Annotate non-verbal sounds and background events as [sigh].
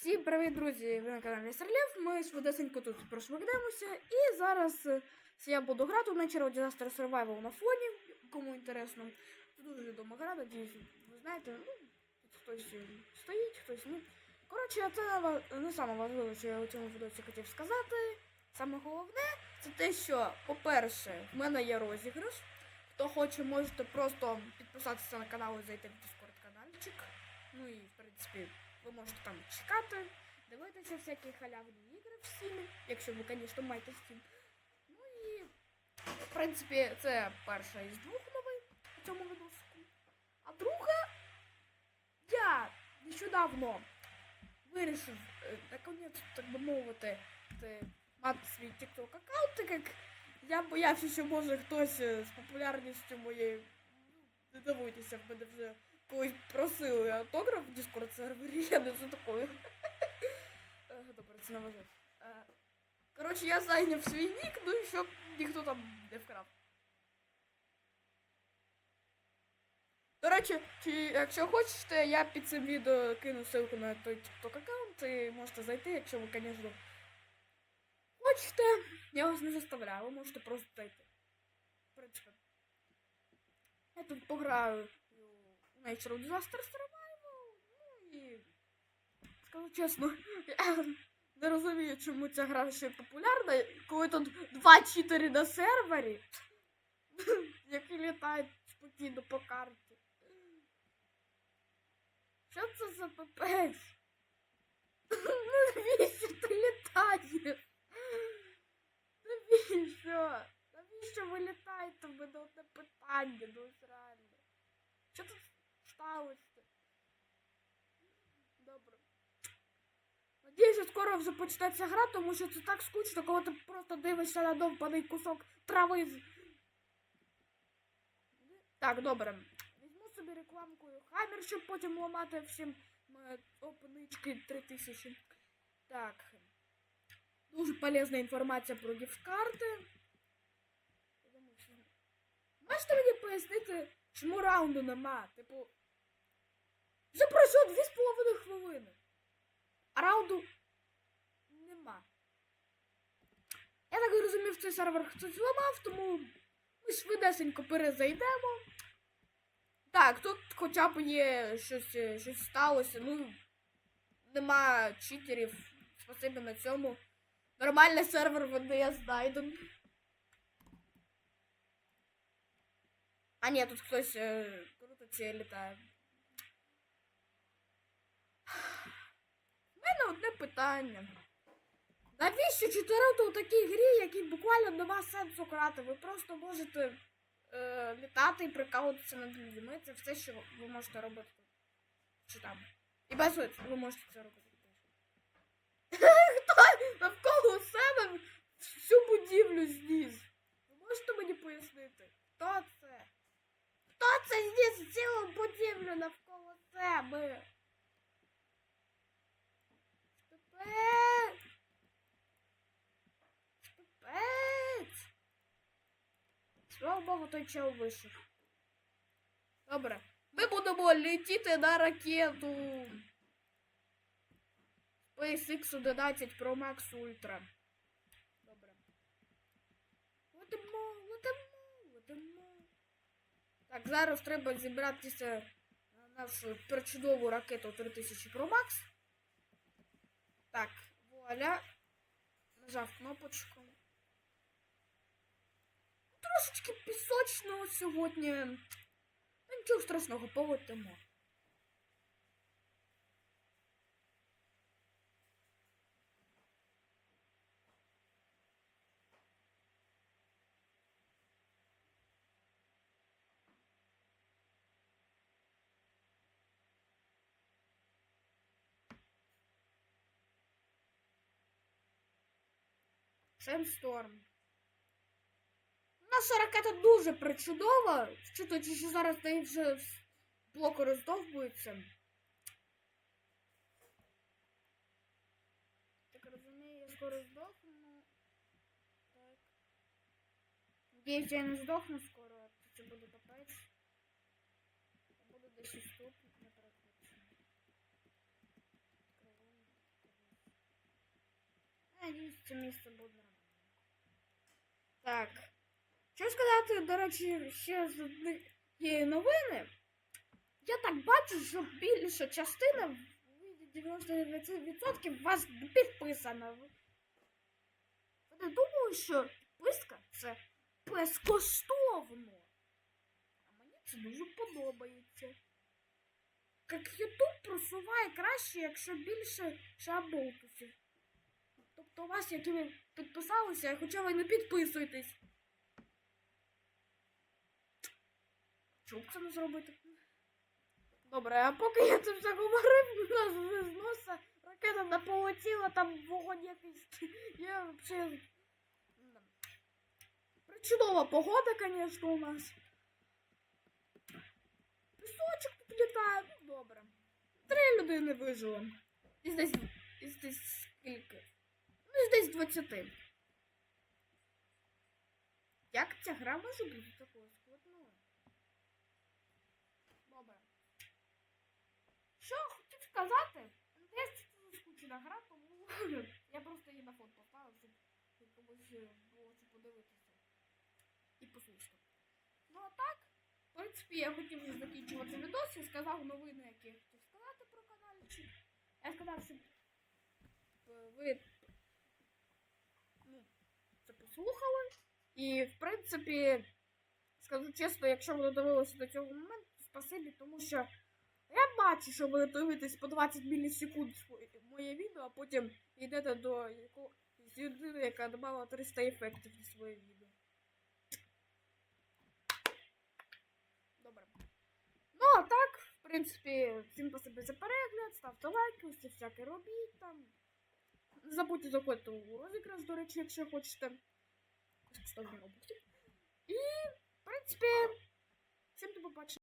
Всім привіт, друзі! Ви на каналі Містер Лев. Ми швидесенько тут прошмикнемося. І зараз я буду грати у Natural Disaster Survival на фоні. Кому інтересно. Це дуже відома гра, надіюсь, ви знаєте. Ну, хтось стоїть, хтось ні. Коротше, це не саме важливе, що я у цьому відео хотів сказати. Саме головне, це те, що, по-перше, в мене є розіграш. Хто хоче, можете просто підписатися на канал і зайти в Discord каналчик. Ну і, в принципі, ви можете там чекати, дивитися всякі халявні ігри в Steam, якщо ви, звісно, маєте Steam. Ну і, в принципі, це перша із двох новин у цьому відосику. А друга, я нещодавно вирішив, е, наконець, так би мовити, мати свій TikTok аккаунт, так як я боявся, що може хтось е, з популярністю моєї, ну, не дивуйтеся, в мене вже колись просили автограф в Discord сервері, я не за такою. Е, Добре, це не важливо. Е, Коротше, я зайняв свій нік, ну і щоб ніхто там не вкрав. До речі, чи, якщо хочете, я під цим відео кину ссылку на той TikTok аккаунт, і можете зайти, якщо ви, звісно, хочете. Я вас не заставляю, ви можете просто зайти. В принципі. Я тут пограю Natural Disaster Survival, ну і скажу чесно, я не розумію, чому ця гра ще популярна, коли тут два читери на сервері, [laughs] які літають спокійно по карті. Що це за ППС? [laughs] Навіщо ти літаєш? Навіщо? Навіщо ви літаєте? В мене одне питання, ну ось реально. Що тут сталося? Добре. Надіюся, скоро вже почнеться гра, тому що це так скучно, коли ти просто дивишся на довбаний кусок трави. з- Так, добре. Візьму собі рекламкою хаммер, щоб потім ламати всім опнички 3000. Так. Дуже полезна інформація про що- Можете мені пояснити, чому раунду нема? Типу. Пройшло 2,5 хвилини. А раунду нема. Я так розумів, цей сервер хтось зламав, тому ми швидесенько перезайдемо. Так, тут хоча б є щось, е, щось сталося. Ну, нема читерів. Спасибі на цьому. Нормальний сервер ВДС знайден. А ні, тут хтось е, крутиться літає. У мене одне питання. Навіщо чотирити у такій грі, якій буквально нема сенсу грати? Ви просто можете е, літати і прикалуватися над людьми. Це все, що ви можете робити. Чи там. І без ви можете це робити. [laughs] Хто навколо себе всю будівлю зніс? Ви можете мені пояснити? Хто це? Хто це зніс цілу будівлю навколо себе? Слава Богу, той чел вийшов. Добре. Ми будемо летіти на ракету. SpaceX 11 Pro Max Ultra. Добре. Летимо, летимо, летимо. Так, зараз треба зібратися на нашу причудову ракету 3000 Pro Max. Так, вуаля. Нажав кнопочку. Трошечки пісочного сьогодні. Нічого страшного, полетимо. Шемсторм. Наша ракета дуже причудова, вчитуючи, що зараз неї вже с- блоки роздовбуються. Так розумію, я скоро здохну. Так. Надіюсь, я не здохну скоро, а то це буде капець. Я буду десь ось тут, наприклад. Відкриваю. надіюсь, це місце буде нормально. Так. Що сказати, до речі, ще з однієї новини. Я так бачу, що більша частина, в 99% вас підписана. Я не думаю, що підписка це безкоштовно. А мені це дуже подобається. Як YouTube просуває краще, якщо більше шаблотусів. У вас, які ви підписалися, хоча ви не підписуєтесь. Чому це не зробити? Добре, а поки я це все говорив, у нас з носа ракета не полетіла, там вогонь якийсь. Я взагалі... Чудова погода, звісно, у нас. Пісочок тут літає, ну добре. Три людини вижило. І десь, і десь скільки? Ну, десь 20. Як ця гра може бути такою складною? Добре. Що хотів сказати? МТС це скучна гра, тому [laughs] я просто її на фон поставив, щоб комусь е, було що подивитися. І послухати. Ну а так, в принципі, я хотів вже закінчувати відос і сказав новини, які я хотів сказати про каналчик. Я сказав, щоб е, ви це послухали. І, в принципі, скажу чесно, якщо ви додивилися до цього моменту, спасибі, тому що я бачу, що ви дивитесь по 20 мілісекунд моє відео, а потім йдете до якогось людини, яка додала 300 ефектів на своє відео. Добре. Ну, а так, в принципі, всім спасибі за перегляд, ставте лайки, це всяке робіть там. Не забудьте заходити у розіграш, до речі, якщо хочете. Ставлю на І, в принципі, всім до побачення.